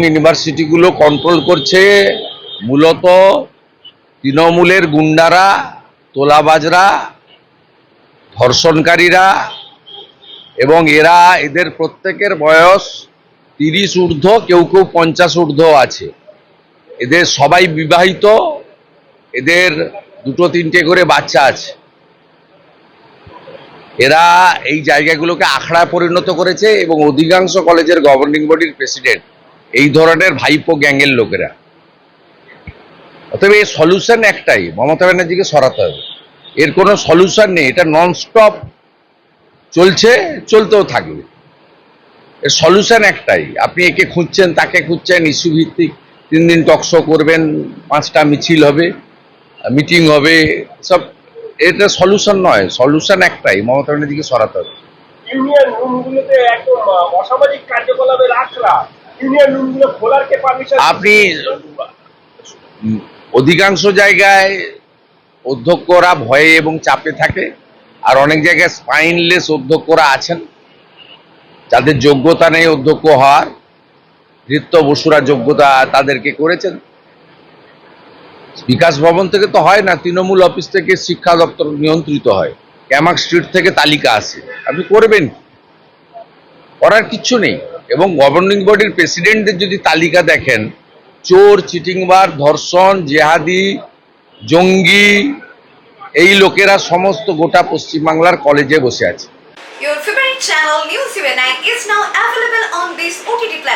ইউনিভার্সিটিগুলো control করছে মূলত তৃণমূলের গুন্ডারা, তোলাবাজরা, ধর্ষণকারীরা এবং এরা এদের প্রত্যেকের বয়স তিরিশ ঊর্ধ্ব, কেউ কেউ পঞ্চাশ ঊর্ধ্ব আছে। এদের সবাই বিবাহিত, এদের দুটো তিনটে করে বাচ্চা আছে। এরা এই জায়গাগুলোকে আখড়ায় পরিণত করেছে এবং অধিকাংশ কলেজের গভর্নিং বডির প্রেসিডেন্ট এই ধরনের ভাইপো গ্যাংয়ের লোকেরা। অতএব এর সলিউশন একটাই, মমতা ব্যানার্জিকে সরাতে হবে। এর কোনো সলিউশন নেই, এটা নন স্টপ চলছে, চলতেও থাকবে। এর সলিউশন একটাই, আপনি একে খুঁজছেন, তাকে খুঁজছেন ইস্যু ভিত্তিক তিন দিন টকশো করবেন, পাঁচটা মিছিল হবে মিটিং হবে, সব এটা সলিউশন নয় সলিউশন একটাই, মমতা ব্যানার্জিকে সরাতে হবে। ইউনিয়ন রুমগুলোতে একদম অসামাজিক কার্যকলাপের আখড়া। আপনি অধিকাংশ জায়গায় অধ্যক্ষরা ভয়ে এবং চাপে থাকে আর অনেক জায়গায় স্পাইনলেস অধ্যক্ষরা আছেন। যাদের যোগ্যতা নেই অধ্যক্ষ হওয়ার নৃত্য বসুরা যোগ্যতা তাদেরকে করেছেন। বিকাশ ভবন থেকে তো হয় না, তৃণমূল অফিস থেকে শিক্ষা দপ্তর নিয়ন্ত্রিত হয়। ক্যামাক স্ট্রিট থেকে তালিকা আসে। আপনি করবেন করার কিচ্ছু নেই। এবং গভর্নিং বডির প্রেসিডেন্টদের যদি তালিকা দেখেন, চোর চিটিংবার ধর্ষণ, জেহাদি, জঙ্গি, এই লোকেরা সমস্ত গোটা পশ্চিমবাংলার কলেজে বসে আছে Your favorite channel, News 9 is now available on this OTT platforms.